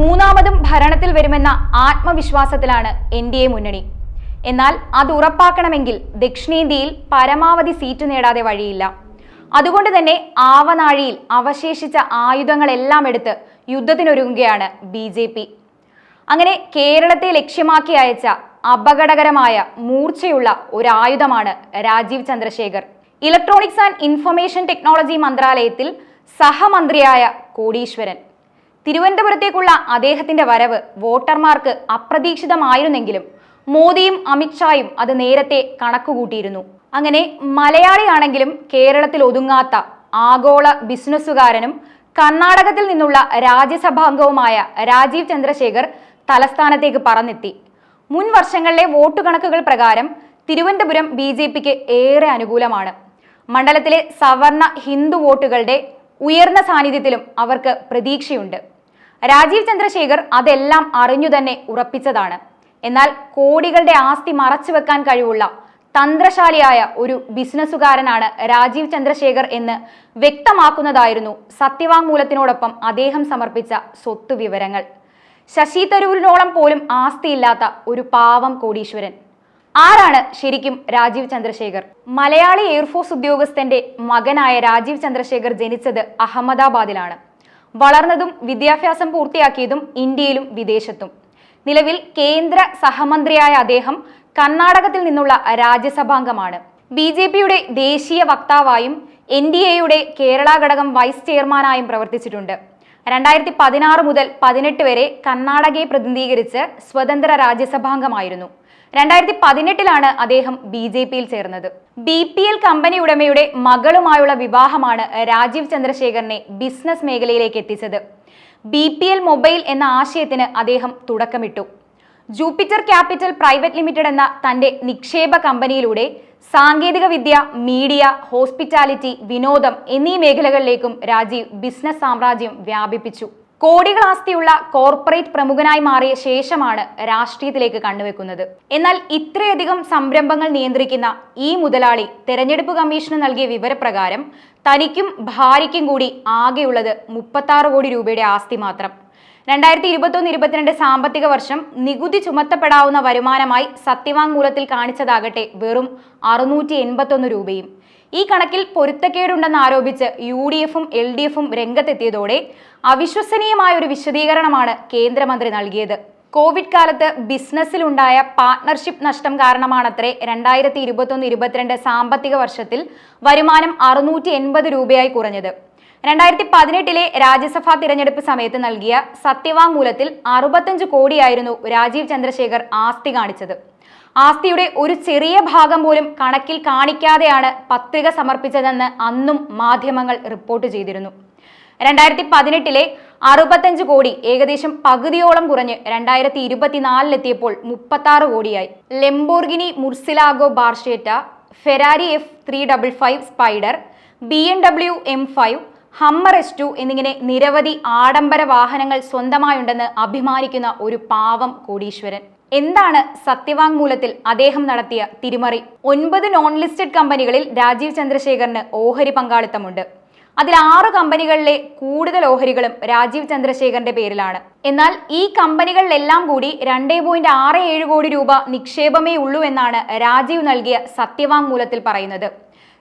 മൂന്നാമതും ഭരണത്തിൽ വരുമെന്ന ആത്മവിശ്വാസത്തിലാണ് എൻ ഡി എ മുന്നണി. എന്നാൽ അത് ഉറപ്പാക്കണമെങ്കിൽ ദക്ഷിണേന്ത്യയിൽ പരമാവധി സീറ്റ് നേടാതെ വഴിയില്ല. അതുകൊണ്ട് തന്നെ ആവനാഴിയിൽ അവശേഷിച്ച ആയുധങ്ങളെല്ലാം എടുത്ത് യുദ്ധത്തിനൊരുങ്ങുകയാണ് ബി ജെ പി. അങ്ങനെ കേരളത്തെ ലക്ഷ്യമാക്കി അയച്ച അപകടകരമായ മൂർച്ചയുള്ള ഒരായുധമാണ് Rajeev Chandrasekhar. Electronics and information technology മന്ത്രാലയത്തിൽ സഹമന്ത്രിയായ കോടീശ്വരൻ. തിരുവനന്തപുരത്തേക്കുള്ള അദ്ദേഹത്തിന്റെ വരവ് വോട്ടർമാർക്ക് അപ്രതീക്ഷിതമായിരുന്നെങ്കിലും മോദിയും അമിത്ഷായും അത് നേരത്തെ കണക്കുകൂട്ടിയിരുന്നു. അങ്ങനെ മലയാളിയാണെങ്കിലും കേരളത്തിൽ ഒതുങ്ങാത്ത ആഗോള ബിസിനസ്സുകാരനും കർണാടകത്തിൽ നിന്നുള്ള രാജ്യസഭാ അംഗവുമായ രാജീവ് ചന്ദ്രശേഖർ തലസ്ഥാനത്തേക്ക് പറന്നെത്തി. മുൻ വർഷങ്ങളിലെ വോട്ട് കണക്കുകൾ പ്രകാരം തിരുവനന്തപുരം ബി ജെ പിക്ക് ഏറെ അനുകൂലമാണ്. മണ്ഡലത്തിലെ സവർണ ഹിന്ദു വോട്ടുകളുടെ ഉയർന്ന സാന്നിധ്യത്തിലും അവർക്ക് പ്രതീക്ഷയുണ്ട്. രാജീവ് ചന്ദ്രശേഖർ അതെല്ലാം അറിഞ്ഞു തന്നെ ഉറപ്പിച്ചതാണ്. എന്നാൽ കോടികളുടെ ആസ്തി മറച്ചുവെക്കാൻ കഴിവുള്ള തന്ത്രശാലിയായ ഒരു ബിസിനസ്സുകാരനാണ് രാജീവ് ചന്ദ്രശേഖർ എന്ന് വ്യക്തമാക്കുന്നതായിരുന്നു സത്യവാങ്മൂലത്തിനോടൊപ്പം അദ്ദേഹം സമർപ്പിച്ച സ്വത്ത് വിവരങ്ങൾ. ശശി തരൂരിനോളം പോലും ആസ്തിയില്ലാത്ത ഒരു പാവം കോടീശ്വരൻ. ആരാണ് ശരിക്കും രാജീവ് ചന്ദ്രശേഖർ? മലയാളി എയർഫോഴ്സ് ഉദ്യോഗസ്ഥന്റെ മകനായ രാജീവ് ചന്ദ്രശേഖർ ജനിച്ചത് അഹമ്മദാബാദിലാണ്. വളർന്നതും വിദ്യാഭ്യാസം പൂർത്തിയാക്കിയതും ഇന്ത്യയിലും വിദേശത്തും. നിലവിൽ കേന്ദ്ര സഹമന്ത്രിയായ അദ്ദേഹം കർണാടകത്തിൽ നിന്നുള്ള രാജ്യസഭാംഗമാണ്. ബി ജെ പിയുടെ ദേശീയ വക്താവായും എൻ ഡി എയുടെ കേരള ഘടകം വൈസ് ചെയർമാനായും പ്രവർത്തിച്ചിട്ടുണ്ട്. രണ്ടായിരത്തി പതിനാറ് മുതൽ പതിനെട്ട് വരെ കർണാടകയെ പ്രതിനിധീകരിച്ച് സ്വതന്ത്ര രാജ്യസഭാംഗമായിരുന്നു. രണ്ടായിരത്തി പതിനെട്ടിലാണ് അദ്ദേഹം ബി ജെ പിയിൽ ചേർന്നത്. ബി പി എൽ കമ്പനി ഉടമയുടെ മകളുമായുള്ള വിവാഹമാണ് രാജീവ് ചന്ദ്രശേഖറിനെ ബിസിനസ് മേഖലയിലേക്ക് എത്തിച്ചത്. ബി പി എൽ മൊബൈൽ എന്ന ആശയത്തിന് അദ്ദേഹം തുടക്കമിട്ടു. ജൂപ്പിറ്റർ ക്യാപിറ്റൽ പ്രൈവറ്റ് ലിമിറ്റഡ് എന്ന തന്റെ നിക്ഷേപ കമ്പനിയിലൂടെ സാങ്കേതിക വിദ്യ മീഡിയ ഹോസ്പിറ്റാലിറ്റി വിനോദം എന്നീ മേഖലകളിലേക്കും രാജീവ് ബിസിനസ് സാമ്രാജ്യം വ്യാപിപ്പിച്ചു. കോടികൾ ആസ്തിയുള്ള കോർപ്പറേറ്റ് പ്രമുഖനായി മാറിയ ശേഷമാണ് രാഷ്ട്രീയത്തിലേക്ക് കണ്ണുവെക്കുന്നത്. എന്നാൽ ഇത്രയധികം സംരംഭങ്ങൾ നിയന്ത്രിക്കുന്ന ഈ മുതലാളി തെരഞ്ഞെടുപ്പ് കമ്മീഷന് നൽകിയ വിവരപ്രകാരം തനിക്കും ഭാര്യയ്ക്കും കൂടി ആകെയുള്ളത് മുപ്പത്താറ് കോടി രൂപയുടെ ആസ്തി മാത്രം. രണ്ടായിരത്തി ഇരുപത്തൊന്ന് ഇരുപത്തിരണ്ട് സാമ്പത്തിക വർഷം നികുതി ചുമത്തപ്പെടാവുന്ന വരുമാനമായി സത്യവാങ്മൂലത്തിൽ കാണിച്ചതാകട്ടെ വെറും അറുന്നൂറ്റി എൺപത്തൊന്ന് രൂപയും. ഈ കണക്കിൽ പൊരുത്തക്കേടുണ്ടെന്ന് ആരോപിച്ച് യു ഡി എഫും എൽ ഡി എഫും രംഗത്തെത്തിയതോടെ അവിശ്വസനീയമായ ഒരു വിശദീകരണമാണ് കേന്ദ്രമന്ത്രി നൽകിയത്. കോവിഡ് കാലത്ത് ബിസിനസ്സിലുണ്ടായ പാർട്ണർഷിപ്പ് നഷ്ടം കാരണമാണത്രേ രണ്ടായിരത്തി ഇരുപത്തൊന്ന് ഇരുപത്തിരണ്ട് സാമ്പത്തിക വർഷത്തിൽ വരുമാനം അറുന്നൂറ്റി എൺപത് രൂപയായി കുറഞ്ഞത്. രണ്ടായിരത്തി പതിനെട്ടിലെ രാജ്യസഭാ തിരഞ്ഞെടുപ്പ് സമയത്ത് നൽകിയ സത്യവാങ്മൂലത്തിൽ അറുപത്തഞ്ച് കോടിയായിരുന്നു രാജീവ് ചന്ദ്രശേഖർ ആസ്തി കാണിച്ചത്. ആസ്തിയുടെ ഒരു ചെറിയ ഭാഗം പോലും കണക്കിൽ കാണിക്കാതെയാണ് പത്രിക സമർപ്പിച്ചതെന്ന് അന്നും മാധ്യമങ്ങൾ റിപ്പോർട്ട് ചെയ്തിരുന്നു. രണ്ടായിരത്തി പതിനെട്ടിലെ അറുപത്തഞ്ച് കോടി ഏകദേശം പകുതിയോളം കുറഞ്ഞ് രണ്ടായിരത്തി ഇരുപത്തിനാലിലെത്തിയപ്പോൾ മുപ്പത്താറ് കോടിയായി. Lamborghini Murcielago barchetta Ferrari F three double five spider B M W M five Hummer S two എന്നിങ്ങനെ നിരവധി ആഡംബര വാഹനങ്ങൾ സ്വന്തമായുണ്ടെന്ന് അഭിമാനിക്കുന്ന ഒരു പാവം കോടീശ്വരൻ. എന്താണ് സത്യവാങ്മൂലത്തിൽ അദ്ദേഹം നടത്തിയ തിരിമറി? ഒൻപത് നോൺ ലിസ്റ്റഡ് കമ്പനികളിൽ രാജീവ് ചന്ദ്രശേഖറിന് ഓഹരി പങ്കാളിത്തമുണ്ട്. അതിൽ ആറ് കമ്പനികളിലെ കൂടുതൽ ഓഹരികളും രാജീവ് ചന്ദ്രശേഖറിന്റെ പേരിലാണ്. എന്നാൽ ഈ കമ്പനികളിലെല്ലാം കൂടി രണ്ടേ പോയിന്റ് ആറ് ഏഴ് കോടി രൂപ നിക്ഷേപമേ ഉള്ളൂ എന്നാണ് രാജീവ് നൽകിയ സത്യവാങ്മൂലത്തിൽ പറയുന്നത്.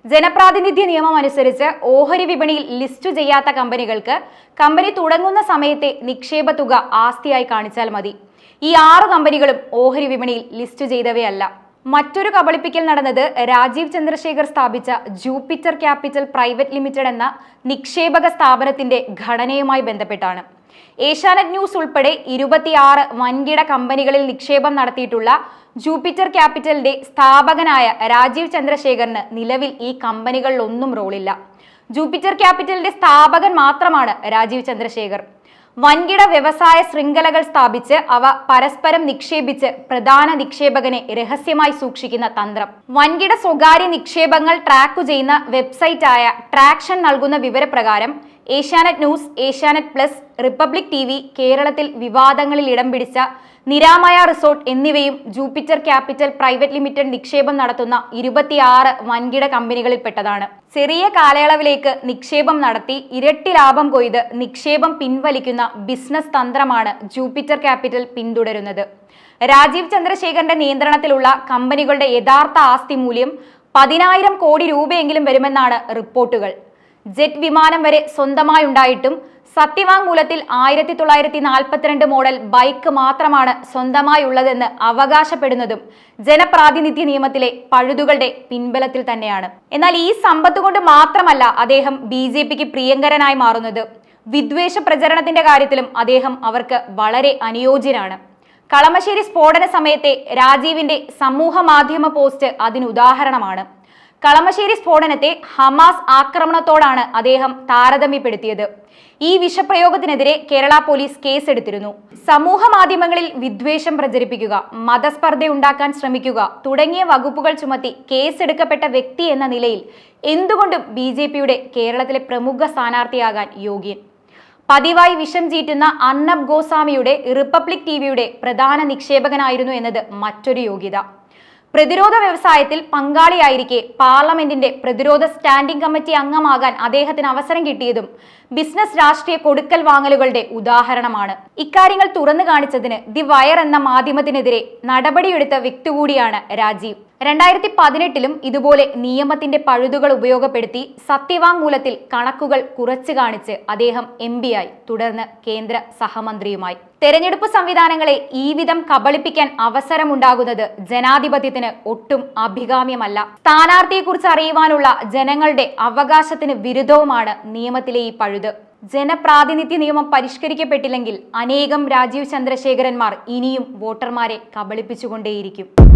ജനപ്രാതിനിധ്യ നിയമം അനുസരിച്ച് ഓഹരി വിപണിയിൽ ലിസ്റ്റ് ചെയ്യാത്ത കമ്പനികൾക്ക് കമ്പനി തുടങ്ങുന്ന സമയത്തെ നിക്ഷേപ തുക ആസ്തിയായി കാണിച്ചാൽ മതി. ഈ ആറ് കമ്പനികളും ഓഹരി വിപണിയിൽ ലിസ്റ്റ് ചെയ്തവയല്ല. മറ്റൊരു കബളിപ്പിക്കൽ നടന്നത് രാജീവ് ചന്ദ്രശേഖർ സ്ഥാപിച്ച ജൂപ്പിറ്റർ ക്യാപിറ്റൽ പ്രൈവറ്റ് ലിമിറ്റഡ് എന്ന നിക്ഷേപക സ്ഥാപനത്തിന്റെ ഘടനയുമായി ബന്ധപ്പെട്ടാണ്. ഏഷ്യാനെറ്റ് ന്യൂസ് ഉൾപ്പെടെ ഇരുപത്തിയാറ് വൻകിട കമ്പനികളിൽ നിക്ഷേപം നടത്തിയിട്ടുള്ള ജൂപ്പിറ്റർ ക്യാപിറ്റലിന്റെ സ്ഥാപകനായ രാജീവ് ചന്ദ്രശേഖറിന് നിലവിൽ ഈ കമ്പനികളിലൊന്നും റോളില്ല. ജൂപ്പിറ്റർ ക്യാപിറ്റലിന്റെ സ്ഥാപകൻ മാത്രമാണ് രാജീവ് ചന്ദ്രശേഖർ. വൻകിട വ്യവസായ ശൃംഖലകൾ സ്ഥാപിച്ച് അവ പരസ്പരം നിക്ഷേപിച്ച് പ്രധാന നിക്ഷേപകനെ രഹസ്യമായി സൂക്ഷിക്കുന്ന തന്ത്രം. വൻകിട സ്വകാര്യ നിക്ഷേപങ്ങൾ ട്രാക്കു ചെയ്യുന്ന വെബ്സൈറ്റായ ട്രാക്ഷൻ നൽകുന്ന വിവരപ്രകാരം Asianet news Asianet plus Republic T കേരളത്തിൽ വിവാദങ്ങളിൽ ഇടം പിടിച്ച നിരാമയ റിസോർട്ട് എന്നിവയും ജൂപ്പിറ്റർ ക്യാപിറ്റൽ പ്രൈവറ്റ് ലിമിറ്റഡ് നിക്ഷേപം നടത്തുന്ന ഇരുപത്തിയാറ് വൻകിട കമ്പനികളിൽപ്പെട്ടതാണ്. ചെറിയ കാലയളവിലേക്ക് നിക്ഷേപം നടത്തി ഇരട്ടി ലാഭം കൊയ്ത് നിക്ഷേപം പിൻവലിക്കുന്ന ബിസിനസ് തന്ത്രമാണ് ജൂപ്പിറ്റർ ക്യാപിറ്റൽ പിന്തുടരുന്നത്. രാജീവ് ചന്ദ്രശേഖരന്റെ നിയന്ത്രണത്തിലുള്ള കമ്പനികളുടെ യഥാർത്ഥ ആസ്തി മൂല്യം പതിനായിരം കോടി രൂപയെങ്കിലും വരുമെന്നാണ് റിപ്പോർട്ടുകൾ. ജെറ്റ് വിമാനം വരെ സ്വന്തമായി ഉണ്ടായിട്ടും സത്യവാങ്മൂലത്തിൽ ആയിരത്തി തൊള്ളായിരത്തി നാൽപ്പത്തിരണ്ട് മോഡൽ ബൈക്ക് മാത്രമാണ് സ്വന്തമായി ഉള്ളതെന്ന് അവകാശപ്പെടുന്നതും ജനപ്രാതിനിധ്യ നിയമത്തിലെ പഴുതുകളുടെ പിൻബലത്തിൽ തന്നെയാണ്. എന്നാൽ ഈ സമ്പത്ത് കൊണ്ട് മാത്രമല്ല അദ്ദേഹം ബി ജെ പിക്ക് പ്രിയങ്കരനായി മാറുന്നത്. വിദ്വേഷ പ്രചരണത്തിന്റെ കാര്യത്തിലും അദ്ദേഹം അവർക്ക് വളരെ അനുയോജ്യനാണ്. കളമശ്ശേരി സ്ഫോടന സമയത്തെ രാജീവിന്റെ സമൂഹ മാധ്യമ പോസ്റ്റ് അതിന് ഉദാഹരണമാണ്. കളമശ്ശേരി സ്ഫോടനത്തെ ഹമാസ് ആക്രമണത്തോടാണ് അദ്ദേഹം താരതമ്യപ്പെടുത്തിയത്. ഈ വിഷപ്രയോഗത്തിനെതിരെ കേരള പോലീസ് കേസെടുത്തിരുന്നു. സമൂഹ മാധ്യമങ്ങളിൽ വിദ്വേഷം പ്രചരിപ്പിക്കുക മതസ്പർദ്ധ ഉണ്ടാക്കാൻ ശ്രമിക്കുക തുടങ്ങിയ വകുപ്പുകൾ ചുമത്തി കേസെടുക്കപ്പെട്ട വ്യക്തി എന്ന നിലയിൽ എന്തുകൊണ്ടും ബി കേരളത്തിലെ പ്രമുഖ സ്ഥാനാർത്ഥിയാകാൻ യോഗ്യൻ. പതിവായി വിഷം ചീറ്റുന്ന അർണബ് ഗോസ്വാമിയുടെ റിപ്പബ്ലിക് ടിവിയുടെ പ്രധാന നിക്ഷേപകനായിരുന്നു എന്നത് മറ്റൊരു യോഗ്യത. പ്രതിരോധ വ്യവസായത്തിൽ പങ്കാളിയായിരിക്കെ പാർലമെന്റിന്റെ പ്രതിരോധ സ്റ്റാൻഡിംഗ് കമ്മിറ്റി അംഗമാകാൻ അദ്ദേഹത്തിന് അവസരം കിട്ടിയതും ബിസിനസ് രാഷ്ട്രീയ കൊടുക്കൽ വാങ്ങലുകളുടെ ഉദാഹരണമാണ്. ഇക്കാര്യങ്ങൾ തുറന്നു കാണിച്ചതിന് ദി വയർ എന്ന മാധ്യമത്തിനെതിരെ നടപടിയെടുത്ത വ്യക്തി കൂടിയാണ് രാജീവ്. രണ്ടായിരത്തി പതിനെട്ടിലും ഇതുപോലെ നിയമത്തിന്റെ പഴുതുകൾ ഉപയോഗപ്പെടുത്തി സത്യവാങ്മൂലത്തിൽ കണക്കുകൾ കുറച്ചു കാണിച്ച് അദ്ദേഹം എം ആയി തുടർന്ന് കേന്ദ്ര സഹമന്ത്രിയുമായി. തെരഞ്ഞെടുപ്പ് സംവിധാനങ്ങളെ ഈ വിധം കബളിപ്പിക്കാൻ അവസരമുണ്ടാകുന്നത് ജനാധിപത്യത്തിന് ഒട്ടും അഭികാമ്യമല്ല. സ്ഥാനാർത്ഥിയെക്കുറിച്ച് അറിയുവാനുള്ള ജനങ്ങളുടെ അവകാശത്തിന് വിരുദ്ധവുമാണ് നിയമത്തിലെ ഈ പഴുത്. ജനപ്രാതിനിധ്യ നിയമം പരിഷ്കരിക്കപ്പെട്ടില്ലെങ്കിൽ അനേകം രാജീവ് ചന്ദ്രശേഖരന്മാർ ഇനിയും വോട്ടർമാരെ കബളിപ്പിച്ചുകൊണ്ടേയിരിക്കും.